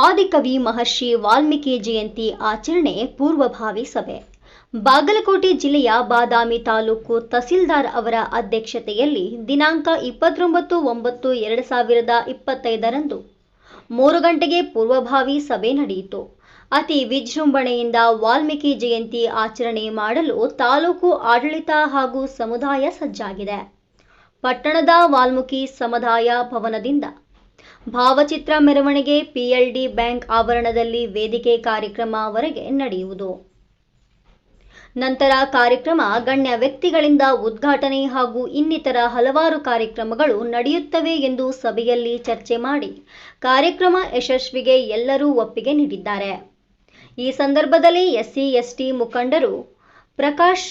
ಆದಿಕವಿ ಮಹರ್ಷಿ ವಾಲ್ಮೀಕಿ ಜಯಂತಿ ಆಚರಣೆ ಪೂರ್ವಭಾವಿ ಸಭೆ. ಬಾಗಲಕೋಟೆ ಜಿಲ್ಲೆಯ ಬಾದಾಮಿ ತಾಲೂಕು ತಹಸೀಲ್ದಾರ್ ಅವರ ಅಧ್ಯಕ್ಷತೆಯಲ್ಲಿ ದಿನಾಂಕ ಇಪ್ಪತ್ತೊಂಬತ್ತು ಒಂಬತ್ತು ಎರಡು ಸಾವಿರದ ಇಪ್ಪತ್ತೈದರಂದು ಮೂರು ಗಂಟೆಗೆ ಪೂರ್ವಭಾವಿ ಸಭೆ ನಡೆಯಿತು. ಅತಿ ವಿಜೃಂಭಣೆಯಿಂದ ವಾಲ್ಮೀಕಿ ಜಯಂತಿ ಆಚರಣೆ ಮಾಡಲು ತಾಲೂಕು ಆಡಳಿತ ಹಾಗೂ ಸಮುದಾಯ ಸಜ್ಜಾಗಿದೆ. ಪಟ್ಟಣದ ವಾಲ್ಮೀಕಿ ಸಮುದಾಯ ಭವನದಿಂದ ಭಾವಚಿತ್ರ ಮೆರವಣಿಗೆ, ಪಿಎಲ್ಡಿ ಬ್ಯಾಂಕ್ ಆವರಣದಲ್ಲಿ ವೇದಿಕೆ ಕಾರ್ಯಕ್ರಮವರೆಗೆ ನಡೆಯುವುದು. ನಂತರ ಕಾರ್ಯಕ್ರಮ ಗಣ್ಯ ವ್ಯಕ್ತಿಗಳಿಂದ ಉದ್ಘಾಟನೆ ಹಾಗೂ ಇನ್ನಿತರ ಹಲವಾರು ಕಾರ್ಯಕ್ರಮಗಳು ನಡೆಯುತ್ತವೆ ಎಂದು ಸಭೆಯಲ್ಲಿ ಚರ್ಚೆ ಮಾಡಿ ಕಾರ್ಯಕ್ರಮ ಯಶಸ್ವಿಗೆ ಎಲ್ಲರೂ ಒಪ್ಪಿಗೆ ನೀಡಿದ್ದಾರೆ. ಈ ಸಂದರ್ಭದಲ್ಲಿ ಎಸ್ಸಿ, ಎಸ್ಟಿ ಮುಖಂಡರು ಪ್ರಕಾಶ್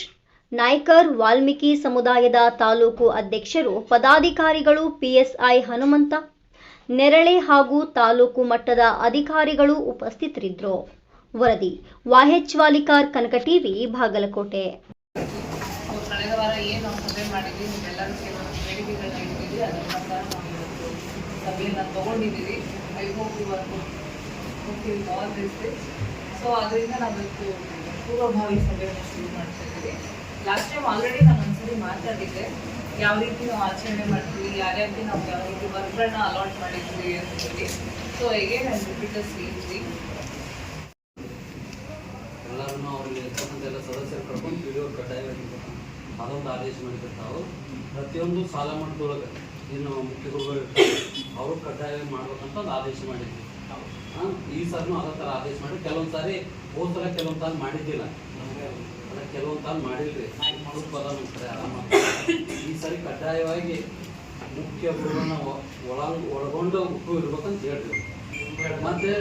ನಾಯ್ಕರ್, ವಾಲ್ಮೀಕಿ ಸಮುದಾಯದ ತಾಲೂಕು ಅಧ್ಯಕ್ಷರು, ಪದಾಧಿಕಾರಿಗಳು, ಪಿಎಸ್ಐ ಹನುಮಂತ ನೆರಳೆ ಹಾಗೂ ತಾಲೂಕು ಮಟ್ಟದ ಅಧಿಕಾರಿಗಳು ಉಪಸ್ಥಿತರಿದ್ದರು. ವರದಿ, ವಾಹೆಚ್ ವಾಲಿಕಾರ್ ಕನಕ ಟಿವಿ ಬಾಗಲಕೋಟೆ ಸೊ ಅದರಿಂದ ನಾವು ಇವತ್ತು ಪೂರ್ವಭಾವಿ ಸಭೆಯನ್ನು ಶುರು ಮಾಡ್ತಾ ಇದ್ದೀವಿ. ಲಾಸ್ಟ್ ಟೈಮ್ ಆಲ್ರೆಡಿ ನಾನು ಒಂದ್ಸರಿ ಮಾತಾಡಿದ್ದೆ. ಯಾವ ರೀತಿ ನಾವು ಆಚರಣೆ ಮಾಡ್ತೀವಿ ಯಾರ್ಯಾರಿಗೆ ನಾವು ಯಾವ ರೀತಿ ವರ್ಕ್ಗಳನ್ನ ಅಲಾಟ್ ಮಾಡಿದ್ವಿ ಅಂತ ಹೇಳಿ ಸೊ ಹೇಗೆ ನಾನು ರಿಪೀಟರ್ಸ್ ಹೇಳ್ತೀವಿ ಎಲ್ಲರನ್ನು ಅವ್ರಿಗೆ ಇರ್ತಕ್ಕಂಥ ಸದಸ್ಯರು ಕರ್ಕೊಂಡು ವಿಡಿಯೋ ಕಡ್ಡಾಯವಾಗಿ ಅದೊಂದು ಆದೇಶ ಮಾಡಿರ್ತಾವೆ ಪ್ರತಿಯೊಂದು ಸಾಲ ಮಟ್ಟದೊಳಗೆ ಏನು ಮುಖ್ಯ ಗುರುಗಳು ಇರ್ತಾರೆ ಅವರು ಕಡ್ಡಾಯ ಮಾಡ್ಬೇಕಂತ ಒಂದು ಆದೇಶ ಮಾಡಿದ್ವಿ ಹಾಂ ಈ ಸರ್ನು ಅದೇ ಥರ ಆದೇಶ ಮಾಡಿ ಕೆಲವೊಂದು ಸಾರಿ ಹೋದ ಥರ ಕೆಲವೊಂದು ತಾನು ಮಾಡಿದ್ದಿಲ್ಲ. ಅದ ಕೆಲವೊಂದು ತಾನು ಮಾಡಿಲ್ರಿ. ಮಾಡೋದು ಪದ ಕಡೆ ಆರಾಮ ಈ ಸರಿ ಕಡ್ಡಾಯವಾಗಿ ಮುಖ್ಯ ಗುರುಗಳನ್ನ ಒಳಂಗ್ ಒಳಗೊಂಡು ಉಪ್ಪು ಇರ್ಬೇಕಂತ ಹೇಳ್ತೀವಿ ಮತ್ತೆ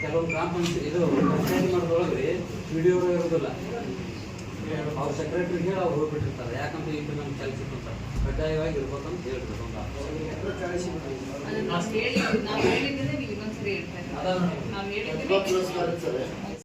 ಕೆಲವು ಗ್ರಾಮ ಪಂಚಾಯತ್ ಇದು ಪಂಚಾಯತ್ ಮಾಡೋದ್ರೊಳಗೆ ವಿಡಿಯೋ ಇರೋದಿಲ್ಲ. ಅವ್ರ ಹೇಳಿ ಅವ್ರು ಹೋಗ್ಬಿಟ್ಟಿರ್ತಾರೆ. ಯಾಕಂದ್ರೆ ಈಗ ನಮ್ಮ ಕೆಲಸ ಅಂತ ಕಡ್ಡಾಯವಾಗಿ ಇರ್ಬೇಕಂತ ಹೇಳ್ತಾ ಇದ್ದೀವಿ ಅದ